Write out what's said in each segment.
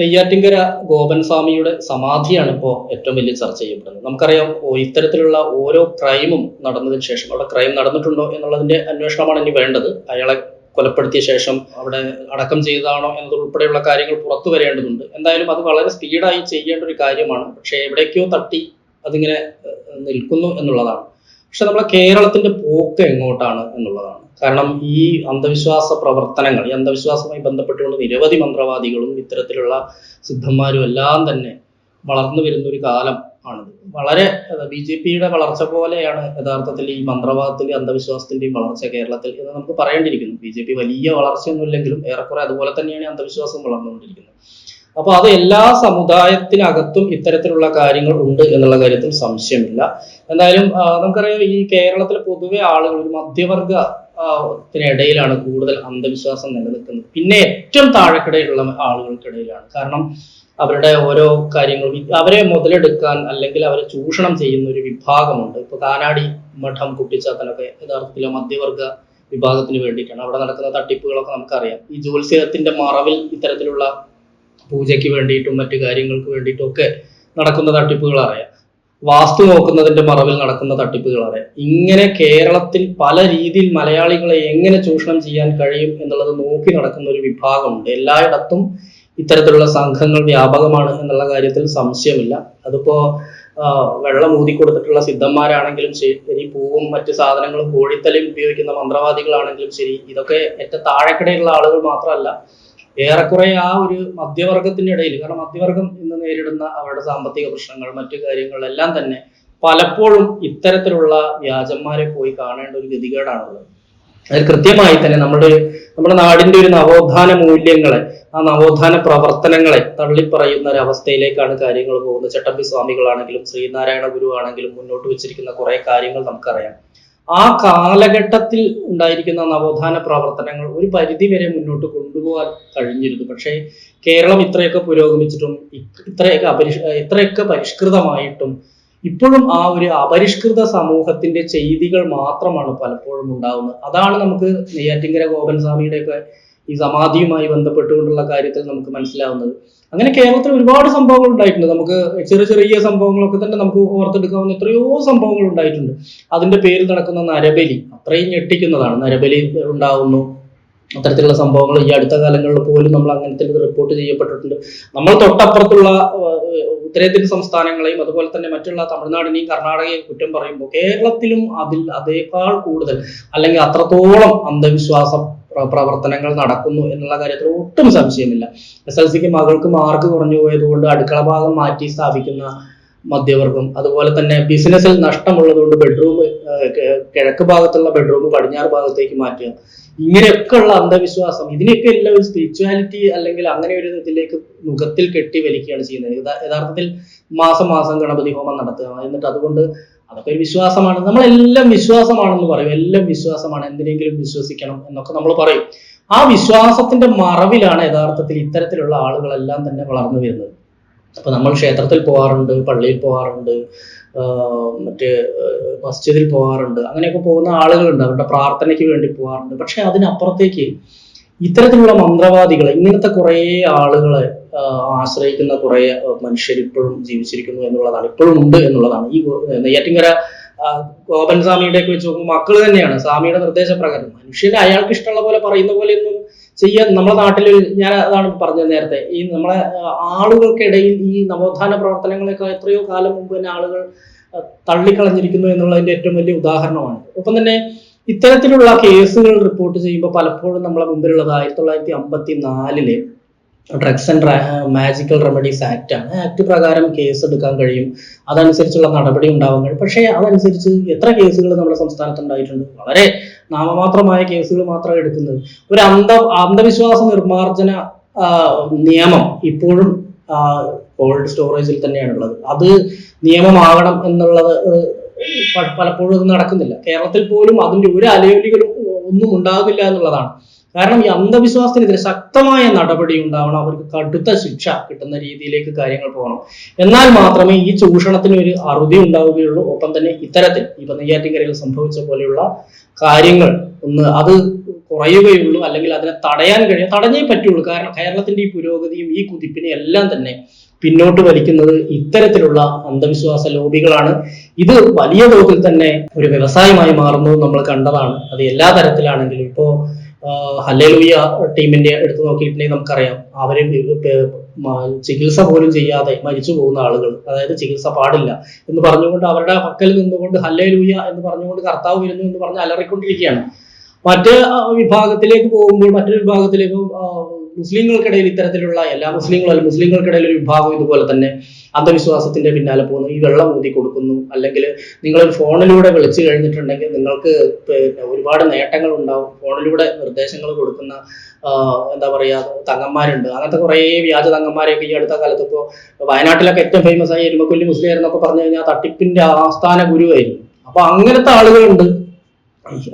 നെയ്യാറ്റിങ്കര ഗോപൻ സ്വാമിയുടെ സമാധിയാണ് ഇപ്പോൾ ഏറ്റവും വലിയ ചർച്ച ചെയ്യപ്പെടുന്നത്. നമുക്കറിയാം ഇത്തരത്തിലുള്ള ഓരോ ക്രൈമും നടന്നതിന് ശേഷം അവിടെ ക്രൈം നടന്നിട്ടുണ്ടോ എന്നുള്ളതിന്റെ അന്വേഷണമാണ് ഇനി വേണ്ടത്. അയാളെ കൊലപ്പെടുത്തിയ ശേഷം അവിടെ അടക്കം ചെയ്തതാണോ എന്നതുൾപ്പെടെയുള്ള കാര്യങ്ങൾ പുറത്തു വരേണ്ടതുണ്ട്. എന്തായാലും അത് വളരെ സ്പീഡായി ചെയ്യേണ്ട ഒരു കാര്യമാണ്. പക്ഷേ എവിടേക്കോ തട്ടി അതിങ്ങനെ നിൽക്കുന്നു എന്നുള്ളതാണ്. പക്ഷെ നമ്മളെ കേരളത്തിന്റെ പോക്ക് എങ്ങോട്ടാണ് എന്നുള്ളതാണ്. കാരണം ഈ അന്ധവിശ്വാസ പ്രവർത്തനങ്ങൾ ഈ അന്ധവിശ്വാസവുമായി ബന്ധപ്പെട്ടുകൊണ്ട് നിരവധി മന്ത്രവാദികളും ഇത്തരത്തിലുള്ള സിദ്ധന്മാരും എല്ലാം തന്നെ വളർന്നു വരുന്ന ഒരു കാലം ആണിത്. വളരെ ബി ജെ പിയുടെ വളർച്ച പോലെയാണ് യഥാർത്ഥത്തിൽ ഈ മന്ത്രവാദത്തിന്റെയും അന്ധവിശ്വാസത്തിന്റെയും വളർച്ച കേരളത്തിൽ എന്ന് നമുക്ക് പറയേണ്ടിയിരിക്കുന്നു. ബി ജെ പി വലിയ വളർച്ചയൊന്നുമില്ലെങ്കിലും ഏറെക്കുറെ അതുപോലെ തന്നെയാണ് അന്ധവിശ്വാസം വളർന്നുകൊണ്ടിരിക്കുന്നത്. അപ്പൊ അത് എല്ലാ സമുദായത്തിനകത്തും ഇത്തരത്തിലുള്ള കാര്യങ്ങൾ ഉണ്ട് എന്നുള്ള കാര്യത്തിൽ സംശയമില്ല. എന്തായാലും നമുക്കറിയാം ഈ കേരളത്തിലെ പൊതുവെ ആളുകൾ ഒരു മധ്യവർഗ ത്തിനിടയിലാണ് കൂടുതൽ അന്ധവിശ്വാസം നിലനിൽക്കുന്നത്. പിന്നെ ഏറ്റവും താഴെക്കിടയിലുള്ള ആളുകൾക്കിടയിലാണ്. കാരണം അവരുടെ ഓരോ കാര്യങ്ങളും അവരെ മുതലെടുക്കാൻ അല്ലെങ്കിൽ അവരെ ചൂഷണം ചെയ്യുന്ന ഒരു വിഭാഗമുണ്ട്. ഇപ്പൊ കാനാടി മഠം കുട്ടിച്ചാത്തലൊക്കെ യഥാർത്ഥത്തിൽ മധ്യവർഗ വിഭാഗത്തിന് വേണ്ടിയിട്ടാണ്. അവിടെ നടക്കുന്ന തട്ടിപ്പുകളൊക്കെ നമുക്കറിയാം. ഈ ജ്യോത്സ്യത്തിന്റെ മറവിൽ ഇത്തരത്തിലുള്ള പൂജയ്ക്ക് വേണ്ടിയിട്ടും മറ്റു കാര്യങ്ങൾക്ക് വേണ്ടിയിട്ടും ഒക്കെ നടക്കുന്ന തട്ടിപ്പുകൾ അറിയാം വാസ്തു നോക്കുന്നതിന്റെ മറവിൽ നടക്കുന്ന തട്ടിപ്പുകളാണ്. ഇങ്ങനെ കേരളത്തിൽ പല രീതിയിൽ മലയാളികളെ എങ്ങനെ ചൂഷണം ചെയ്യാൻ കഴിയും എന്നുള്ളത് നോക്കി നടക്കുന്ന ഒരു വിഭാഗമുണ്ട്. എല്ലായിടത്തും ഇത്തരത്തിലുള്ള സംഘങ്ങൾ വ്യാപകമാണ് എന്നുള്ള കാര്യത്തിൽ സംശയമില്ല. അതിപ്പോ വെള്ളം ഊതി കൊടുത്തിട്ടുള്ള സിദ്ധന്മാരാണെങ്കിലും ശരി പൂവും മറ്റു സാധനങ്ങളും കോഴിത്തലയും ഉപയോഗിക്കുന്ന മന്ത്രവാദികളാണെങ്കിലും ശരി ഇതൊക്കെ ഏറ്റ താഴെക്കിടയിലുള്ള ആളുകൾ മാത്രമല്ല ഏറെക്കുറെ ആ ഒരു മധ്യവർഗത്തിന്റെ ഇടയിൽ കാരണം മധ്യവർഗം ഇന്ന് നേരിടുന്ന അവരുടെ സാമ്പത്തിക പ്രശ്നങ്ങൾ മറ്റു കാര്യങ്ങളെല്ലാം തന്നെ പലപ്പോഴും ഇത്തരത്തിലുള്ള വ്യാജന്മാരെ പോയി കാണേണ്ട ഒരു ഗതികേടാണുള്ളത്. അതിൽ കൃത്യമായി തന്നെ നമ്മുടെ നമ്മുടെ നാടിന്റെ ഒരു നവോത്ഥാന മൂല്യങ്ങളെ ആ നവോത്ഥാന പ്രവർത്തനങ്ങളെ തള്ളിപ്പറയുന്ന ഒരു അവസ്ഥയിലേക്കാണ് കാര്യങ്ങൾ പോകുന്നത്. ചട്ടമ്പി സ്വാമികളാണെങ്കിലും ശ്രീനാരായണ ഗുരു ആണെങ്കിലും മുന്നോട്ട് വെച്ചിരിക്കുന്ന കുറെ കാര്യങ്ങൾ നമുക്കറിയാം. ആ കാലഘട്ടത്തിൽ ഉണ്ടായിരിക്കുന്ന നവോത്ഥാന പ്രവർത്തനങ്ങൾ ഒരു പരിധി വരെ മുന്നോട്ട് കൊണ്ടുപോകാൻ കഴിഞ്ഞിരുന്നു. പക്ഷേ കേരളം ഇത്രയൊക്കെ പുരോഗമിച്ചിട്ടും ഇത്രയൊക്കെ അപരിഷ് ഇത്രയൊക്കെ പരിഷ്കൃതമായിട്ടും ഇപ്പോഴും ആ ഒരു അപരിഷ്കൃത സമൂഹത്തിന്റെ ചെയ്തികൾ മാത്രമാണ് പലപ്പോഴും ഉണ്ടാവുന്നത്. അതാണ് നമുക്ക് നെയ്യാറ്റിങ്കര ഗോപൻ സ്വാമിയുടെയൊക്കെ ഈ സമാധിയുമായി ബന്ധപ്പെട്ടുകൊണ്ടുള്ള കാര്യത്തിൽ നമുക്ക് മനസ്സിലാവുന്നത്. അങ്ങനെ കേരളത്തിൽ ഒരുപാട് സംഭവങ്ങൾ ഉണ്ടായിട്ടുണ്ട്. നമുക്ക് ചെറിയ ചെറിയ സംഭവങ്ങളൊക്കെ തന്നെ നമുക്ക് ഓർത്തെടുക്കാവുന്ന എത്രയോ സംഭവങ്ങൾ ഉണ്ടായിട്ടുണ്ട്. അതിന്റെ പേരിൽ നടക്കുന്ന നരബലി അത്രയും ഞെട്ടിക്കുന്നതാണ്. നരബലി ഉണ്ടാവുന്നു. അത്തരത്തിലുള്ള സംഭവങ്ങൾ ഈ അടുത്ത കാലങ്ങളിൽ പോലും നമ്മൾ അങ്ങനത്തെ റിപ്പോർട്ട് ചെയ്യപ്പെട്ടിട്ടുണ്ട്. നമ്മൾ തൊട്ടപ്പുറത്തുള്ള ഉത്തരേന്ത്യൻ സംസ്ഥാനങ്ങളെയും അതുപോലെ തന്നെ മറ്റുള്ള തമിഴ്നാടിനെയും കർണാടകയെയും കുറ്റം പറയുമ്പോൾ കേരളത്തിലും അതിൽ അതേക്കാൾ കൂടുതൽ അല്ലെങ്കിൽ അത്രത്തോളം അന്ധവിശ്വാസ പ്രവർത്തനങ്ങൾ നടക്കുന്നു എന്നുള്ള കാര്യത്തിൽ ഒട്ടും സംശയമില്ല. എസ് എൽ സിക്ക് മകൾക്ക് മാർക്ക് കുറഞ്ഞു പോയതുകൊണ്ട് അടുക്കള ഭാഗം മാറ്റി സ്ഥാപിക്കുന്ന മധ്യവർഗം. അതുപോലെ തന്നെ ബിസിനസ്സിൽ നഷ്ടമുള്ളതുകൊണ്ട് ബെഡ്റൂം കിഴക്ക് ഭാഗത്തുള്ള ബെഡ്റൂം പടിഞ്ഞാറ് ഭാഗത്തേക്ക് മാറ്റുക ഇങ്ങനെയൊക്കെ ഉള്ള അന്ധവിശ്വാസം. ഇതിനൊക്കെ എല്ലാം ഒരു സ്പിരിച്വാലിറ്റി അല്ലെങ്കിൽ അങ്ങനെ ഒരു ഇതിലേക്ക് മുഖത്തിൽ കെട്ടി വലിക്കുകയാണ് ചെയ്യുന്നത്. യഥാർത്ഥത്തിൽ മാസം മാസം ഗണപതി ഹോമം നടത്തുക. എന്നിട്ട് അതുകൊണ്ട് അതൊക്കെ ഒരു വിശ്വാസമാണ്. നമ്മളെല്ലാം വിശ്വാസമാണെന്ന് പറയും. എല്ലാം വിശ്വാസമാണ്. എന്തിനെങ്കിലും വിശ്വസിക്കണം എന്നൊക്കെ നമ്മൾ പറയും. ആ വിശ്വാസത്തിന്റെ മറവിലാണ് യഥാർത്ഥത്തിൽ ഇത്തരത്തിലുള്ള ആളുകളെല്ലാം തന്നെ വളർന്നു വരുന്നത്. അപ്പൊ നമ്മൾ ക്ഷേത്രത്തിൽ പോകാറുണ്ട് പള്ളിയിൽ പോകാറുണ്ട് മറ്റ് മസ്ജിദിൽ പോകാറുണ്ട് അങ്ങനെയൊക്കെ പോകുന്ന ആളുകളുണ്ട്. അവരുടെ പ്രാർത്ഥനയ്ക്ക് വേണ്ടി പോകാറുണ്ട് പക്ഷെ അതിനപ്പുറത്തേക്ക് ഇത്തരത്തിലുള്ള മന്ത്രവാദികൾ ഇങ്ങനത്തെ കുറേ ആളുകളെ ആശ്രയിക്കുന്ന കുറേ മനുഷ്യർ ഇപ്പോഴും ജീവിച്ചിരിക്കുന്നു എന്നുള്ളതാണ്. ഇപ്പോഴും ഉണ്ട് എന്നുള്ളതാണ്. ഈ നെയ്യാറ്റിങ്കര ഗോപൻ സ്വാമിയുടെ വെച്ച് നോക്കുമ്പോൾ മക്കൾ തന്നെയാണ്. സ്വാമിയുടെ നിർദ്ദേശപ്രകാരം മനുഷ്യന് അയാൾക്ക് ഇഷ്ടമുള്ള പോലെ പറയുന്ന പോലെ ഒന്നും ചെയ്യാൻ നമ്മുടെ നാട്ടിൽ ഞാൻ അതാണ് പറഞ്ഞത് നേരത്തെ. ഈ നമ്മളെ ആളുകൾക്കിടയിൽ ഈ നവോത്ഥാന പ്രവർത്തനങ്ങളൊക്കെ എത്രയോ കാലം മുമ്പ് തന്നെ ആളുകൾ തള്ളിക്കളഞ്ഞിരിക്കുന്നു എന്നുള്ളതിന്റെ ഏറ്റവും വലിയ ഉദാഹരണമാണ്. ഒപ്പം തന്നെ ഇത്തരത്തിലുള്ള കേസുകൾ റിപ്പോർട്ട് ചെയ്യുമ്പോൾ പലപ്പോഴും നമ്മളെ മുമ്പിലുള്ളത് ആയിരത്തി തൊള്ളായിരത്തി അമ്പത്തി നാലിലെ drugs and magical remedies act ആണ്. ആക്ട് പ്രകാരം കേസ് എടുക്കാൻ കഴിയും. അതനുസരിച്ചുള്ള നടപടി ഉണ്ടാവാൻ കഴിയും. പക്ഷേ അതനുസരിച്ച് എത്ര കേസുകൾ നമ്മുടെ സംസ്ഥാനത്ത് ഉണ്ടായിട്ടുണ്ട്? വളരെ നാമമാത്രമായ കേസുകൾ മാത്രമേ എടുക്കുന്നത്. ഒരു അന്ധ അന്ധവിശ്വാസ നിർമ്മാർജന നിയമം ഇപ്പോഴും കോൾഡ് സ്റ്റോറേജിൽ തന്നെയാണുള്ളത് അത് നിയമമാകണം എന്നുള്ളത് പലപ്പോഴും അത് നടക്കുന്നില്ല. കേരളത്തിൽ പോലും അതിന്റെ ഒരു അലയൊലികളും ഒന്നും ഉണ്ടാകുന്നില്ല എന്നുള്ളതാണ്. കാരണം ഈ അന്ധവിശ്വാസത്തിനെതിരെ ശക്തമായ നടപടി ഉണ്ടാവണം അവർക്ക് കടുത്ത ശിക്ഷ കിട്ടുന്ന രീതിയിലേക്ക് കാര്യങ്ങൾ പോകണം. എന്നാൽ മാത്രമേ ഈ ചൂഷണത്തിന് ഒരു അറുതി ഉണ്ടാവുകയുള്ളൂ. ഒപ്പം തന്നെ ഇത്തരത്തിൽ ഈ പന്നിയാറ്റിൻകരയിൽ സംഭവിച്ച പോലെയുള്ള കാര്യങ്ങൾ ഒന്ന് അത് കുറയുകയുള്ളൂ. അല്ലെങ്കിൽ അതിനെ തടയാൻ കഴിയും തടഞ്ഞേ പറ്റുള്ളൂ. കാരണം കേരളത്തിന്റെ ഈ പുരോഗതിയും ഈ കുതിപ്പിനെ എല്ലാം തന്നെ പിന്നോട്ട് വലിക്കുന്നത് ഇത്തരത്തിലുള്ള അന്ധവിശ്വാസ ലോബികളാണ്. ഇത് വലിയ തോതിൽ തന്നെ ഒരു വ്യവസായമായി മാറുന്നത് നമ്മൾ കണ്ടതാണ്. അത് എല്ലാ തരത്തിലാണെങ്കിലും ഇപ്പോ ഹല്ലേലൂയ ടീമിന്റെ എടുത്തു നോക്കിയിട്ടുണ്ടെങ്കിൽ നമുക്കറിയാം. അവർ ചികിത്സ പോലും ചെയ്യാതെ മരിച്ചു പോകുന്ന ആളുകൾ അതായത് ചികിത്സ പാടില്ല എന്ന് പറഞ്ഞുകൊണ്ട് അവരുടെ പക്കൽ നിന്നുകൊണ്ട് ഹല്ലേലൂയ എന്ന് പറഞ്ഞുകൊണ്ട് കർത്താവ് വരുന്നു എന്ന് പറഞ്ഞ് അലറിക്കൊണ്ടിരിക്കുകയാണ്. മറ്റ് വിഭാഗത്തിലേക്ക് പോകുമ്പോൾ മറ്റൊരു വിഭാഗത്തിലേക്ക് മുസ്ലിങ്ങൾക്കിടയിൽ ഇത്തരത്തിലുള്ള എല്ലാ മുസ്ലിങ്ങളും മുസ്ലിങ്ങൾക്കിടയിൽ ഒരു വിഭാഗം ഇതുപോലെ തന്നെ അന്ധവിശ്വാസത്തിന്റെ പിന്നാലെ പോകുന്നു. ഈ വെള്ളം ഊതി കൊടുക്കുന്നു. അല്ലെങ്കിൽ നിങ്ങളൊരു ഫോണിലൂടെ വിളിച്ചു കഴിഞ്ഞിട്ടുണ്ടെങ്കിൽ നിങ്ങൾക്ക് പിന്നെ ഒരുപാട് നേട്ടങ്ങൾ ഉണ്ടാവും. ഫോണിലൂടെ നിർദ്ദേശങ്ങൾ കൊടുക്കുന്ന എന്താ പറയാ തങ്ങന്മാരുണ്ട്. അങ്ങനത്തെ കുറേ വ്യാജ തങ്ങന്മാരെയൊക്കെ ഈ അടുത്ത കാലത്ത് ഇപ്പോൾ വയനാട്ടിലൊക്കെ ഏറ്റവും ഫേമസ് ആയി എരുമക്കൊല്ലി മുസ്ലിം എന്നൊക്കെ പറഞ്ഞു കഴിഞ്ഞാൽ തട്ടിപ്പിന്റെ ആസ്ഥാന ഗുരുവായിരുന്നു അപ്പൊ അങ്ങനത്തെ ആളുകളുണ്ട്.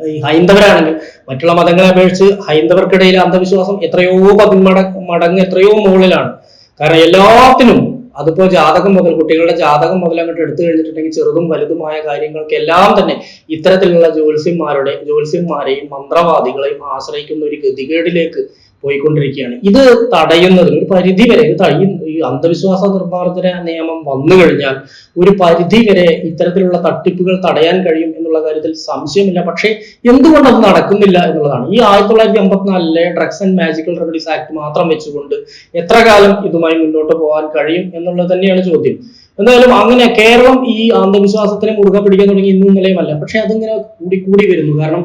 ഈ- ഹൈന്ദവരാണെങ്കിൽ മറ്റുള്ള മതങ്ങളെ അപേക്ഷിച്ച് ഹൈന്ദവർക്കിടയിൽ അന്ധവിശ്വാസം എത്രയോ പതിമട മടങ്ങ് എത്രയോ മുകളിലാണ്. കാരണം എല്ലാത്തിനും അതിപ്പോ ജാതകം മുതൽ കുട്ടികളുടെ ജാതകം മുതൽ അങ്ങോട്ട് എടുത്തു കഴിഞ്ഞിട്ടുണ്ടെങ്കിൽ ചെറുതും വലുതുമായ കാര്യങ്ങൾക്കെല്ലാം തന്നെ ഇത്തരത്തിലുള്ള ജ്യോത്സ്യന്മാരുടെ ജ്യോത്സ്യന്മാരെയും മന്ത്രവാദികളെയും ആശ്രയിക്കുന്ന ഒരു ഗതികേടിലേക്ക് പോയിക്കൊണ്ടിരിക്കുകയാണ്. ഇത് തടയുന്നതിന് ഒരു പരിധി വരെ ഇത് തടയും ഈ അന്ധവിശ്വാസ നിർമ്മാർജന നിയമം വന്നു കഴിഞ്ഞാൽ ഒരു പരിധി വരെ ഇത്തരത്തിലുള്ള തട്ടിപ്പുകൾ തടയാൻ കഴിയും എന്നുള്ള കാര്യത്തിൽ സംശയമില്ല. പക്ഷേ എന്തുകൊണ്ട് അത് നടക്കുന്നില്ല എന്നുള്ളതാണ്. ഈ ആയിരത്തി തൊള്ളായിരത്തി അമ്പത്തിനാലിലെ drugs and magical remedies act മാത്രം വെച്ചുകൊണ്ട് എത്ര കാലം ഇതുമായി മുന്നോട്ട് പോകാൻ കഴിയും എന്നുള്ളത് തന്നെയാണ് ചോദ്യം. എന്തായാലും അങ്ങനെ കേരളം ഈ അന്ധവിശ്വാസത്തിനെ മുറുകെ പിടിക്കാൻ തുടങ്ങി ഇന്നും ഇന്നലെയുമല്ല പക്ഷെ അതിങ്ങനെ കൂടി കൂടി വരുന്നു. കാരണം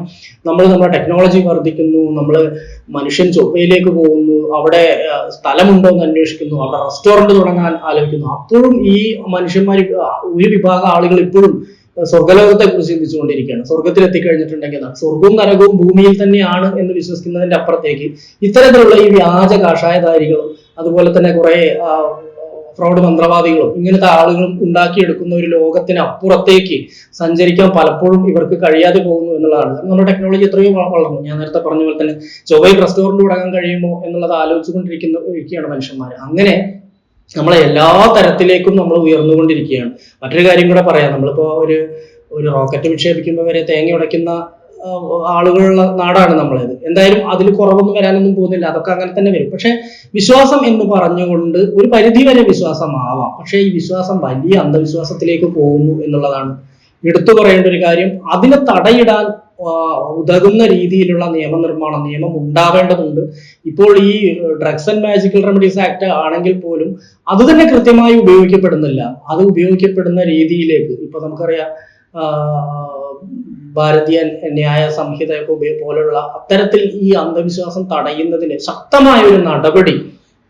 നമ്മൾ നമ്മുടെ ടെക്നോളജി വർദ്ധിക്കുന്നു നമ്മൾ മനുഷ്യൻ ചൊവ്വയിലേക്ക് പോകുന്നു അവിടെ സ്ഥലമുണ്ടോ എന്ന് അന്വേഷിക്കുന്നു അവിടെ റെസ്റ്റോറന്റ് തുടങ്ങാൻ ആലോചിക്കുന്നു. അപ്പോഴും ഈ മനുഷ്യന്മാർ ഒരു വിഭാഗം ആളുകൾ ഇപ്പോഴും സ്വർഗലോകത്തെ കുറിച്ച് ചിന്തിച്ചുകൊണ്ടിരിക്കുകയാണ് സ്വർഗത്തിൽ എത്തിക്കഴിഞ്ഞിട്ടുണ്ടെങ്കിൽ എന്താണ്? സ്വർഗവും നരകവും ഭൂമിയിൽ തന്നെയാണ് എന്ന് വിശ്വസിക്കുന്നതിന്റെ അപ്പുറത്തേക്ക് ഇത്തരത്തിലുള്ള ഈ വ്യാജ കാഷായധാരികളും അതുപോലെ തന്നെ കുറെ ഫ്രോഡ് മന്ത്രവാദികളും ഇങ്ങനത്തെ ആളുകളും ഉണ്ടാക്കിയെടുക്കുന്ന ഒരു ലോകത്തിന് അപ്പുറത്തേക്ക് സഞ്ചരിക്കാൻ പലപ്പോഴും ഇവർക്ക് കഴിയാതെ പോകുന്നു എന്നുള്ളതാണ്. കാരണം നമ്മുടെ ടെക്നോളജി എത്രയും വളർന്നു. ഞാൻ നേരത്തെ പറഞ്ഞ പോലെ തന്നെ ചൊവ്വയിൽ റെസ്റ്റോറന്റ് തുടങ്ങാൻ കഴിയുമോ എന്നുള്ളത് ആലോചിച്ചുകൊണ്ടിരിക്കുന്ന ഇരിക്കുകയാണ് മനുഷ്യന്മാർ അങ്ങനെ നമ്മളെ എല്ലാ തരത്തിലേക്കും നമ്മൾ ഉയർന്നുകൊണ്ടിരിക്കുകയാണ്. മറ്റൊരു കാര്യം കൂടെ പറയാം. നമ്മളിപ്പോ ഒരു ഒരു റോക്കറ്റ് വിക്ഷേപിക്കുമ്പോൾ വരെ തേങ്ങ ഉടയ്ക്കുന്ന ആളുകളുള്ള നാടാണ് നമ്മളത്. എന്തായാലും അതിൽ കുറവൊന്നും വരാനൊന്നും പോകുന്നില്ല. അതൊക്കെ അങ്ങനെ തന്നെ വരും. പക്ഷെ വിശ്വാസം എന്ന് പറഞ്ഞുകൊണ്ട് ഒരു പരിധി വരെ വിശ്വാസമാവാം. പക്ഷെ ഈ വിശ്വാസം വലിയ അന്ധവിശ്വാസത്തിലേക്ക് പോകുന്നു എന്നുള്ളതാണ് എടുത്തു പറയേണ്ട ഒരു കാര്യം. അതിനെ തടയിടാൻ ഉതകുന്ന രീതിയിലുള്ള നിയമനിർമ്മാണം നിയമം ഉണ്ടാവേണ്ടതുണ്ട്. ഇപ്പോൾ ഈ drugs and magical remedies act ആണെങ്കിൽ പോലും അത് തന്നെ കൃത്യമായി ഉപയോഗിക്കപ്പെടുന്നില്ല. അത് ഉപയോഗിക്കപ്പെടുന്ന രീതിയിലേക്ക്. ഇപ്പൊ നമുക്കറിയാം ഭാരതീയ ന്യായ സംഹിതയൊക്കെ പോലുള്ള അത്തരത്തിൽ ഈ അന്ധവിശ്വാസം തടയുന്നതിന് ശക്തമായ ഒരു നടപടി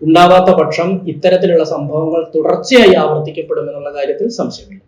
ഉണ്ടാവാത്ത പക്ഷം ഇത്തരത്തിലുള്ള സംഭവങ്ങൾ തുടർച്ചയായി ആവർത്തിക്കപ്പെടുമെന്നുള്ള കാര്യത്തിൽ സംശയമില്ല.